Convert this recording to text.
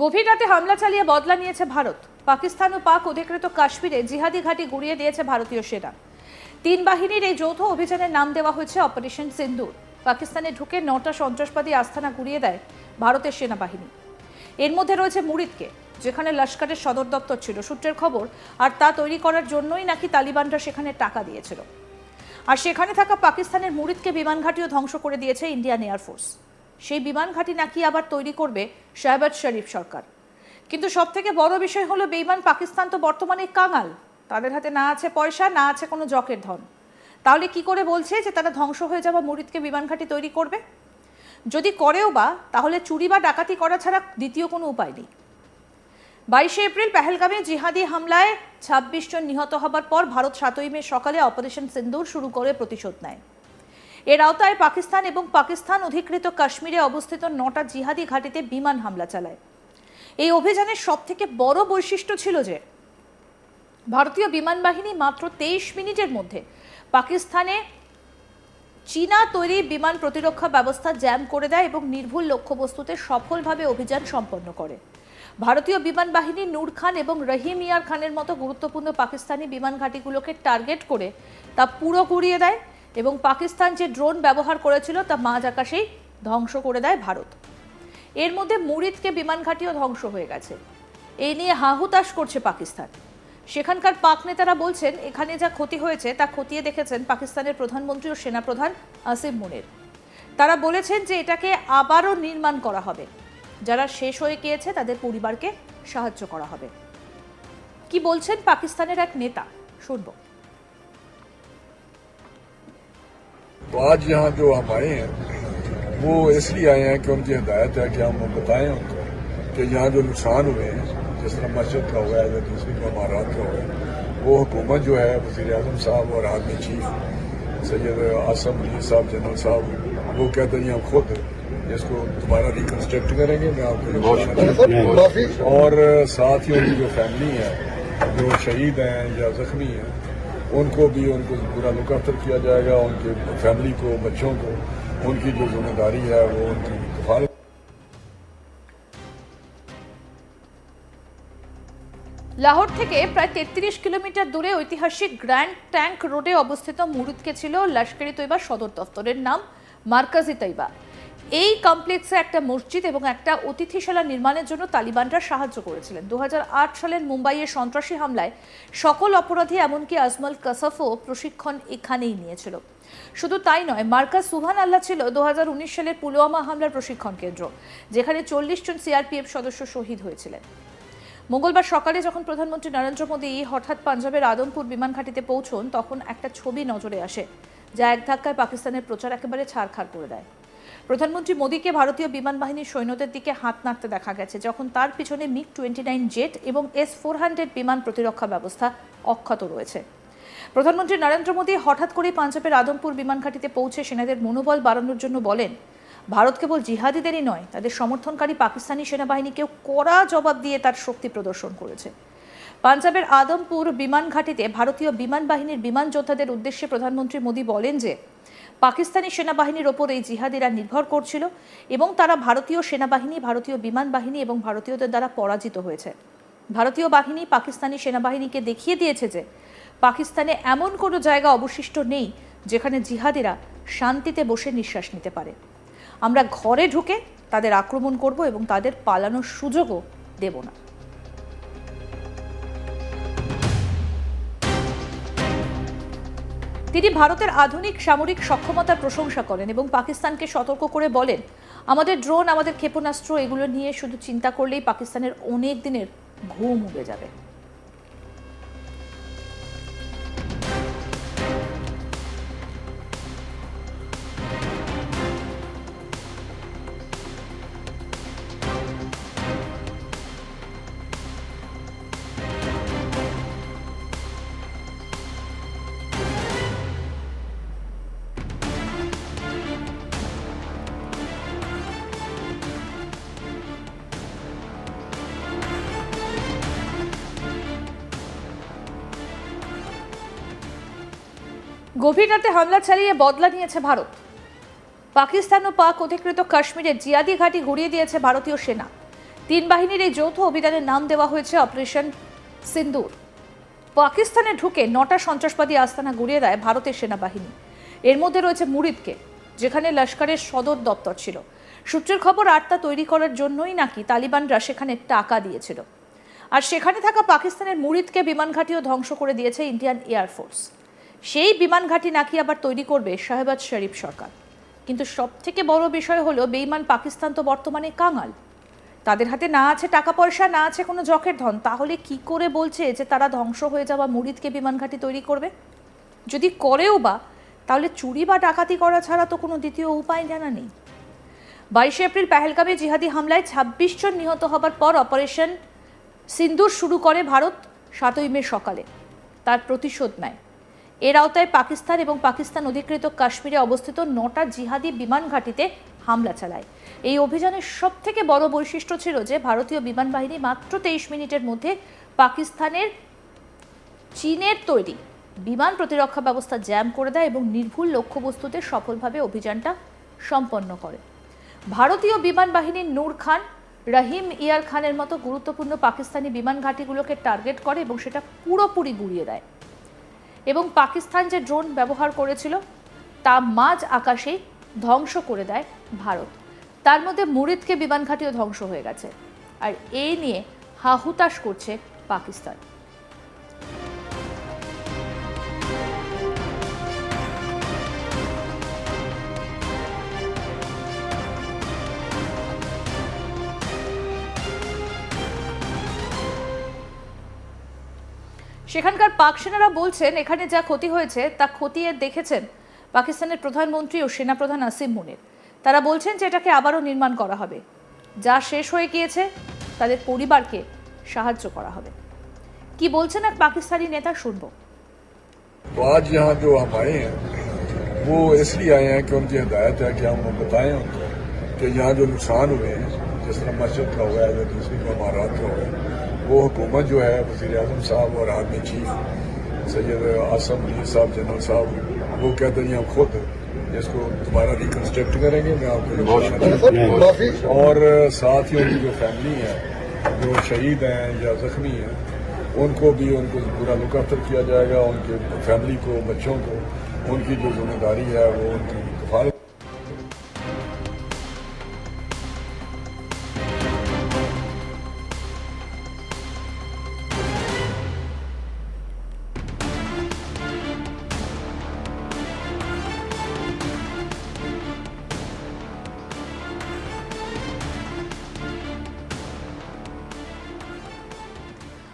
গভীর রাতে হামলা চালিয়ে বদলা নিয়েছে ভারত। পাকিস্তান ও পাক অধিকৃত কাশ্মীরে জিহাদি ঘাঁটি গুড়িয়ে দিয়েছে ভারতীয় সেনা। তিন বাহিনীর এই যৌথ অভিযানের নাম দেওয়া হয়েছে অপারেশন সিন্দুর। পাকিস্তানে ঢুকে নটা সন্ত্রাসবাদী আস্থানা গুড়িয়ে দেয় ভারতের সেনাবাহিনী। এর মধ্যে রয়েছে মুরিদকে, যেখানে লস্করের সদর দপ্তর ছিল। সূত্রের খবর, আর তা তৈরি করার জন্যই নাকি তালিবানরা সেখানে টাকা দিয়েছিল। আর সেখানে থাকা পাকিস্তানের মুরিদকে বিমান ঘাঁটিও ধ্বংস করে দিয়েছে ইন্ডিয়ান এয়ারফোর্স সেই বিমান ঘাঁটি নাকি আবার তৈরি করবে শাহবাজ শরীফ সরকার। কিন্তু সব থেকে বড় বিষয় হলো বেইমান পাকিস্তান তো বর্তমানে কাঙাল। তাদের হাতে না আছে পয়সা, না আছে কোনো জকের ধন। তাহলে কি করে বলছে যে তারা ধ্বংস হয়ে যাওয়া মুরিদকে বিমান ঘাঁটি তৈরি করবে? যদি করেও বা, তাহলে চুরি বা ডাকাতি করা ছাড়া দ্বিতীয় কোনো উপায় নেই। বাইশে এপ্রিল পেহেলগামে জিহাদি হামলায় ছাব্বিশ জন নিহত হবার পর ভারত সাতই মে সকালে অপারেশন সিন্দুর শুরু করে প্রতিশোধ নেয়। এর আওতায় পাকিস্তান এবং পাকিস্তান অধিকৃত কাশ্মীরে অবস্থিত নটা জিহাদি ঘাঁটিতে বিমান হামলা চালায়। এই অভিযানের সবথেকে বড় বৈশিষ্ট্য ছিল যে, ভারতীয় বিমান বাহিনী মাত্র তেইশ মিনিটের মধ্যে পাকিস্তানে চীনা তৈরি বিমান প্রতিরক্ষা ব্যবস্থা জ্যাম করে দেয় এবং নির্ভুল লক্ষ্যবস্তুতে সফলভাবে অভিযান সম্পন্ন করে। ভারতীয় বিমান বাহিনী নূর খান এবং রহিম ইয়ার খানের মতো গুরুত্বপূর্ণ পাকিস্তানি বিমান ঘাঁটিগুলোকে টার্গেট করে তা পুরো গুড়িয়ে দেয়। এবং পাকিস্তান যে ড্রোন ব্যবহার করেছিল তা মাঝ আকাশেই ধ্বংস করে দেয় ভারত। এর মধ্যে মুরিদকে বিমান ঘাঁটিও ধ্বংস হয়ে গেছে। এই নিয়ে হাহুতাশ করছে পাকিস্তান। সেখানকার পাক নেতারা বলছেন, এখানে যা ক্ষতি হয়েছে তা খতিয়ে দেখেছেন পাকিস্তানের প্রধানমন্ত্রী ও সেনাপ্রধান আসিম মুনির। তারা বলেছেন যে এটাকে আবারও নির্মাণ করা হবে। যারা শেষ হয়ে গিয়েছে তাদের পরিবারকে সাহায্য করা হবে। কি বলছেন পাকিস্তানের এক নেতা? শুনব। تو آج یہاں جو ہم آئے ہیں وہ اس لیے آئے ہیں کہ ان کی ہدایت ہے کہ ہم بتائیں ان کو کہ یہاں جو نقصان ہوئے ہیں جس طرح مسجد کا ہوا ہے یا دوسری امارات کا ہوا ہے وہ حکومت جو ہے وزیر اعظم صاحب اور آرمی چیف سید آصم علی صاحب جنرل صاحب وہ کہتے ہیں ہم خود جس کو دوبارہ ریکنسٹرکٹ کریں گے میں آپ کو اور ساتھ ہی ان کی جو فیملی ہے جو شہید ہیں یا زخمی ہیں उनको भी उनको पूरा लुक आफ्टर किया जाएगा उनके फैमिली को बच्चों को उनकी जो जिम्मेदारी है वो उनकी कफालत লাহোর থেকে প্রায় তেত্রিশ কিলোমিটার দূরে ঐতিহাসিক গ্র্যান্ড ট্যাঙ্ক রোডে অবস্থিত মুরুদকে ছিল লস্করি তৈবা সদর দফতরের নাম মার্কাজি তৈবা এই কমপ্লেক্সে একটা মসজিদ এবং একটা অতিথিশালা নির্মাণের জন্য তালিবানরা সাহায্য করেছিলেন। দুহাজার আট সালের মুম্বাইয়ের সন্ত্রাসী হামলায় সকল অপরাধী এমনকি আজমল কাসাফও প্রশিক্ষণ এখানেই নিয়েছিল। শুধু তাই নয়, মার্কাস সুহান আল্লাহ ছিল দুহাজার উনিশ সালের পুলওয়ামা হামলার প্রশিক্ষণ কেন্দ্র, যেখানে চল্লিশ জন সিআরপিএফ সদস্য শহীদ হয়েছিলেন। মঙ্গলবার সকালে যখন প্রধানমন্ত্রী নরেন্দ্র মোদী হঠাৎ পাঞ্জাবের আদমপুর বিমান ঘাঁটিতে পৌঁছন, তখন একটা ছবি নজরে আসে, যা এক ধাক্কায় পাকিস্তানের প্রচার একেবারে ছাড়খাড় করে দেয়। প্রধানমন্ত্রী মোদীকে ভারতীয় বিমান বাহিনীর সৈন্যদের দিকে হাত নাড়তে দেখা গেছে, যখন তার পিছনে মিগ টোয়েন্টি নাইন জেট এবং এস ফোর হান্ড্রেড বিমান প্রতিরক্ষা ব্যবস্থা অক্ষত রয়েছে। প্রধানমন্ত্রী নরেন্দ্র মোদী হঠাৎ করেই পাঞ্জাবের আদমপুর বিমান ঘাঁটিতে পৌঁছে সেনাদের মনোবল বাড়ানোর জন্য বলেন, ভারত কেবল জিহাদিদেরই নয়, তাদের সমর্থনকারী পাকিস্তানি সেনাবাহিনীকেও কড়া জবাব দিয়ে তার শক্তি প্রদর্শন করেছে। পাঞ্জাবের আদমপুর বিমান ঘাঁটিতে ভারতীয় বিমান বাহিনীর বিমান যোদ্ধাদের উদ্দেশ্যে প্রধানমন্ত্রী মোদী বলেন যে পাকিস্তানি সেনাবাহিনীর ওপর এই জিহাদিরা নির্ভর করছিল এবং তারা ভারতীয় সেনাবাহিনী, ভারতীয় বিমান বাহিনী এবং ভারতীয়দের দ্বারা পরাজিত হয়েছে। ভারতীয় বাহিনী পাকিস্তানি সেনাবাহিনীকে দেখিয়ে দিয়েছে যে পাকিস্তানে এমন কোনো জায়গা অবশিষ্ট নেই যেখানে জিহাদিরা শান্তিতে বসে নিঃশ্বাস নিতে পারে। আমরা ঘরে ঢুকে তাদের আক্রমণ করব এবং তাদের পালানোর সুযোগও দেব না। তিনি ভারতের আধুনিক সামরিক সক্ষমতার প্রশংসা করেন এবং পাকিস্তানকে সতর্ক করে বলেন, আমাদের ড্রোন, আমাদের ক্ষেপণাস্ত্র, এগুলো নিয়ে শুধু চিন্তা করলেই পাকিস্তানের অনেক দিনের ঘুম উড়ে যাবে। গভীর রাতে হামলা চালিয়ে বদলা নিয়েছে ভারত। পাকিস্তান ও পাক অধিকৃত কাশ্মীরে জিয়াদি ঘাঁটি গুড়িয়ে দিয়েছে ভারতীয় সেনা। তিন বাহিনীর এই যৌথ অভিযানের নাম দেওয়া হয়েছে অপারেশন সিন্দুর। পাকিস্তানে ঢুকে নটা সন্ত্রাসবাদী আস্তানা গুড়িয়ে দেয় ভারতের সেনাবাহিনী। এর মধ্যে রয়েছে মুরিদকে, যেখানে লস্করের সদর দপ্তর ছিল। সূত্রের খবর আটটা তৈরি করার জন্যই নাকি তালিবানরা সেখানে টাকা দিয়েছিল। আর সেখানে থাকা পাকিস্তানের মুরিদকে বিমান ঘাঁটিও ধ্বংস করে দিয়েছে ইন্ডিয়ান এয়ারফোর্স সেই বিমান ঘাঁটি নাকি আবার তৈরি করবে শাহবাজ শরীফ সরকার। কিন্তু সব থেকে বড় বিষয় হলো, বেইমান পাকিস্তান তো বর্তমানে কাঙাল। তাদের হাতে না আছে টাকা পয়সা না আছে কোনো জকের ধন, তাহলে কি করে বলছে যে তারা ধ্বংস হয়ে যাওয়া মুরিদকে বিমান ঘাঁটি তৈরি করবে? যদি করেও বা, তাহলে চুরি বা ডাকাতি করা ছাড়া তো কোনো দ্বিতীয় উপায় জানা নেই। বাইশে এপ্রিল পেহেলগামে জিহাদি হামলায় ছাব্বিশ জন নিহত হবার পর অপারেশন সিন্দুর শুরু করে ভারত সাতই মে সকালে। তার প্রতিশোধ নেয়। এর আওতায় পাকিস্তান এবং পাকিস্তান অধিকৃত কাশ্মীরে অবস্থিত নটা জিহাদি বিমান ঘাঁটিতে হামলা চালায়। এই অভিযানের সব থেকে বড় বৈশিষ্ট্য ছিল যে, ভারতীয় বিমান বাহিনী মাত্র তেইশ মিনিটের মধ্যে পাকিস্তানের চীনের তৈরি বিমান প্রতিরক্ষা ব্যবস্থা জ্যাম করে দেয় এবং নির্ভুল লক্ষ্যবস্তুতে সফলভাবে অভিযানটা সম্পন্ন করে। ভারতীয় বিমান বাহিনীর নূর খান, রহিম ইয়ার খানের মতো গুরুত্বপূর্ণ পাকিস্তানি বিমান ঘাঁটিগুলোকে টার্গেট করে এবং সেটা পুরোপুরি গুড়িয়ে দেয়। এবং পাকিস্তান যে ড্রোন ব্যবহার করেছিল, তা মাঝ আকাশে ধ্বংস করে দেয় ভারত। তার মধ্যে মুরিদকে বিমান ঘাঁটিও ধ্বংস হয়ে গেছে। আর এই নিয়ে হাহুতাশ করছে পাকিস্তান। সেখানকার পাক সেনারা বলছেন এখানে যা ক্ষতি হয়েছে তা খতিয়ে দেখেছেন পাকিস্তানের প্রধানমন্ত্রী ও সেনাপ্রধান আসিম মুনির তারা বলছেন যে এটাকে আবারও নির্মাণ করা হবে যা শেষ হয়ে গিয়েছে তাদের পরিবারকে সাহায্য করা হবে কি বলছেন এক পাকিস্তানি নেতা শুনবো तो आज यहाँ जो हम आए हैं वो इसलिए आए हैं कि उनकी हिदायत है कि हम बताएं उनको कि यहाँ जो नुकसान हुए हैं जिस तरह मस्जिद का हुआ है या दूसरी इमारत का हुआ है وہ حکومت جو ہے وزیر اعظم صاحب اور آرمی چیف سید آصم علی صاحب جنرل صاحب وہ کہتے ہیں ہم خود اس کو دوبارہ ریکنسٹرکٹ کریں گے۔ میں آپ کو اور ساتھ ہی ان کی جو فیملی ہے جو شہید ہیں یا زخمی ہیں ان کو بھی ان کو پورا لک کیا جائے گا۔ ان کے فیملی کو بچوں کو ان کی جو ذمہ داری ہے وہ ان کی کفالت